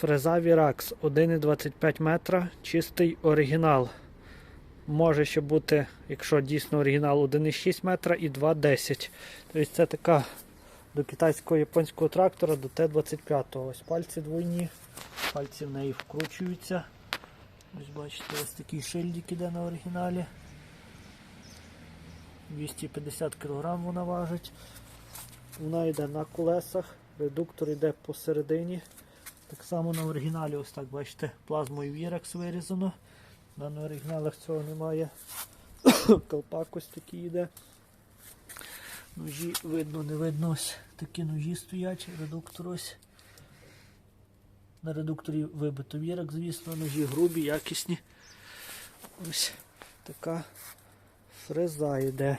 Фреза Virax 1,25 метра, чистий оригінал. Може ще бути, якщо дійсно оригінал 1,6 метра і 2,10. Тобто це така до китайського японського трактора до Т-25. Ось пальці двойні, пальці в неї вкручуються. Ось бачите, ось такий шильдик іде на оригіналі. 250 кг вона важить. Вона йде на колесах, редуктор йде посередині. Так само на оригіналі, ось так, бачите, плазмою Virax вирізано. На на оригіналах цього немає. Колпак ось такий йде. Ножі видно, не видно, ось такі ножі стоять, редуктор ось. На редукторі вибито Virax, звісно, ножі грубі, якісні. Ось така фреза йде.